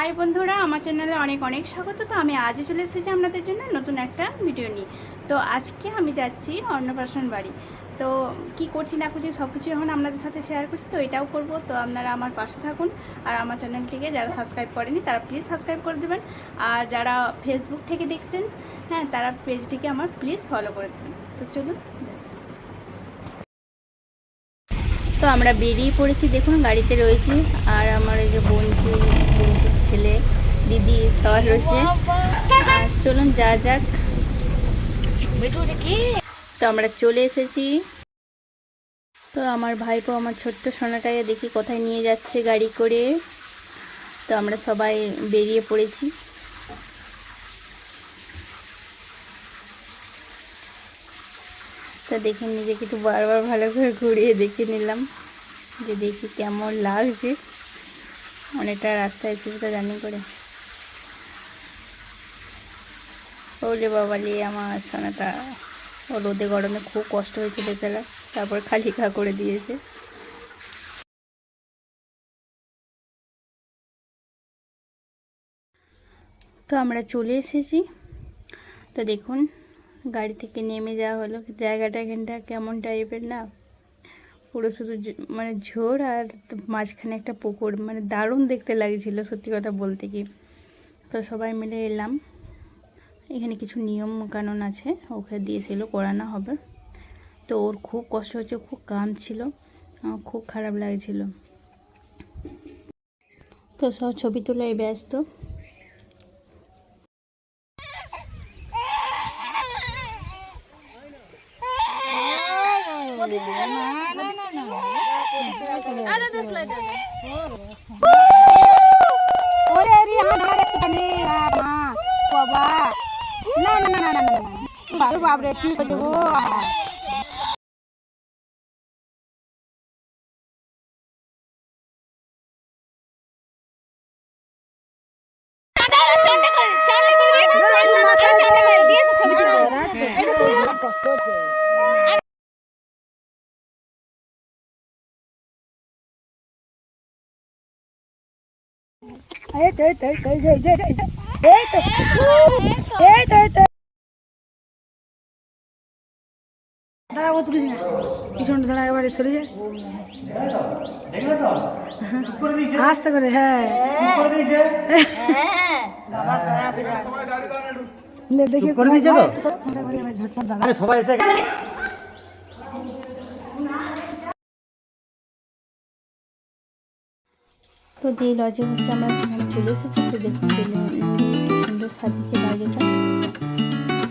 High বন্ধুরা, আমার চ্যানেলে অনেক অনেক স্বাগত। তো আমি আজও চলে এসেছি আপনাদের জন্য নতুন একটা ভিডিও নিয়ে। তো আজকে আমি যাচ্ছি অন্নপ্রাশন বাড়ি। তো কি করছি না করছি সব কিছু এখন আপনাদের সাথে শেয়ার করছি তো এটাও করব। তো আপনারা আমার পাশে থাকুন আর আমার চ্যানেলটিকে যারা সাবস্ক্রাইব করেনি, তারা প্লিজ সাবস্ক্রাইব করে দেবেন। আর যারা ফেসবুক থেকে দেখছেন হ্যাঁ তারা পেজটিকে আমার প্লিজ ফলো করে দেবেন। তো চলুন, তো আমরা বেরিয়ে পড়েছি, দেখুন গাড়িতে রয়েছি। আর আমার এই যে বন্ধু ছেলে, দিদি, সবাই রয়েছে আর চলুন যা যাক। তো আমরা চলে এসেছি। তো আমার ভাইপো, আমার ছোট্ট সোনাটাকে দেখি কোথায় নিয়ে যাচ্ছে গাড়ি করে। তো আমরা সবাই বেরিয়ে পড়েছি। তো দেখে নিজেকে একটু বারবার ভালো করে ঘুরিয়ে দেখে নিলাম যে দেখি কেমন লাগছে। অনেকটা রাস্তা এসেছে তো জানি করে। ওলে বাবালি আমার সোনাটা। ও রোদে গরমে খুব কষ্ট হয়েছে বেচারা তারপর খালি খা করে দিয়েছে। তো আমরা চলে এসেছি। তো দেখুন, গাড়ি থেকে নেমে যাওয়া হলো। জায়গাটা এখানটা কেমন টাইপের না? পুরো শুধু মানে ঝোড় আর মাঝখানে একটা পুকুর মানে দারুণ দেখতে লাগছিল সত্যি কথা বলতে কি। তো সবাই মিলে এলাম। এখানে কিছু নিয়ম কানুন আছে, ওকে দিয়েছিল, করানো হবে। তো ওর খুব কষ্ট হচ্ছে খুব কাঁদছিল খুব খারাপ লাগছিল। তো সব ছবি তোলায় ব্যস্ত ওরে রে হাঁট হাঁট একটু কানে মা বাবা না না না না না না বাবু বাবরে কি করছ গো এই তো এই তো এই তো এই তো এই তো দাঁড়াবো তুলিস না পিছনটা দাঁড়া এবারে সরে যায় আস্তে করে হ্যাঁ। লে করে দিয়েছে তো? সবাই এসে তো যে লজে হচ্ছে আমরা সেখানে চলে এসেছি তো দেখুন সুন্দর সাজিয়েছে বাইরেটা।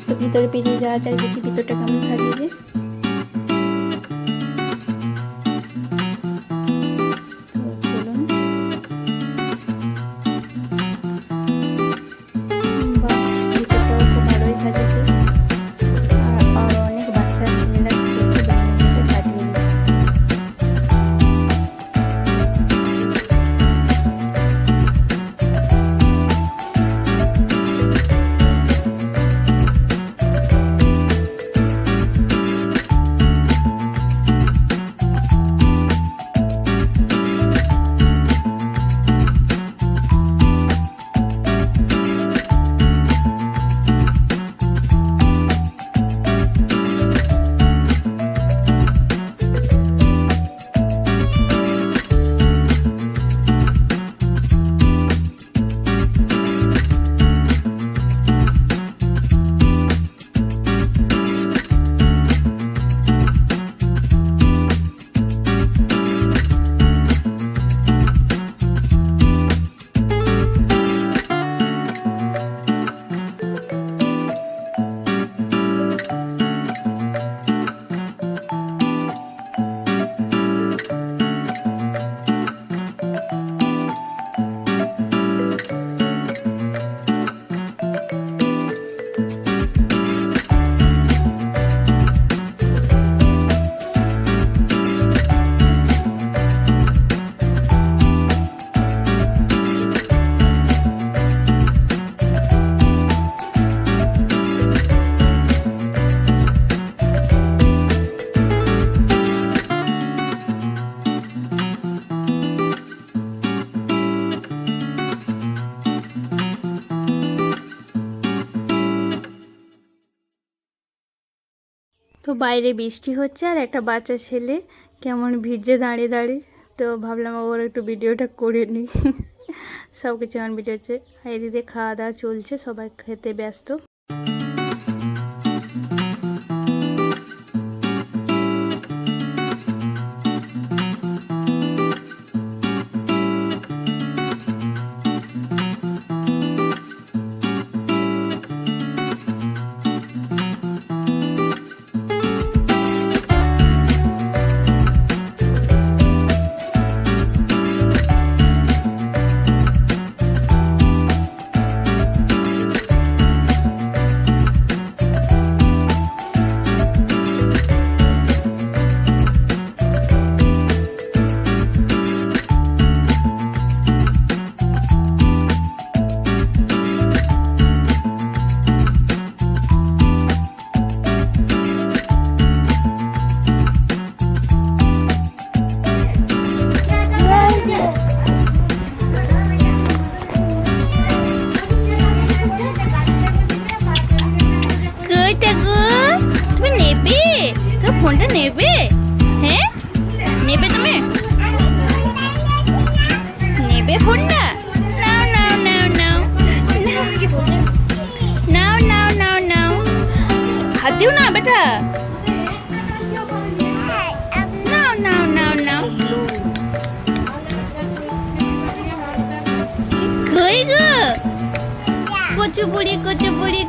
তো ভিতরে পেরিয়ে যাওয়া যায় দেখি ভিতরটা কেমন সাজিয়েছে? বাইরে বৃষ্টি হচ্ছে আর একটা বাচ্চা ছেলে কেমন ভিজে দাঁড়িয়ে দাঁড়িয়ে। তো ভাবলাম ওর একটু ভিডিওটা করে নিই। সব কিছু এখন ভিডিও হচ্ছে এদিকে খাওয়া দাওয়া চলছে, সবাই খেতে ব্যস্ত। ফোনটা নেবে? হ্যাঁ? নেবে তুমি? নেবে ফোনটা? নাও নাও নাও নাও। নাও নাও নাও নাও। হাত দিও না, বেটা। নাও নাও নাও নাও। কই গো? কচু বুড়ি কচু বুড়ি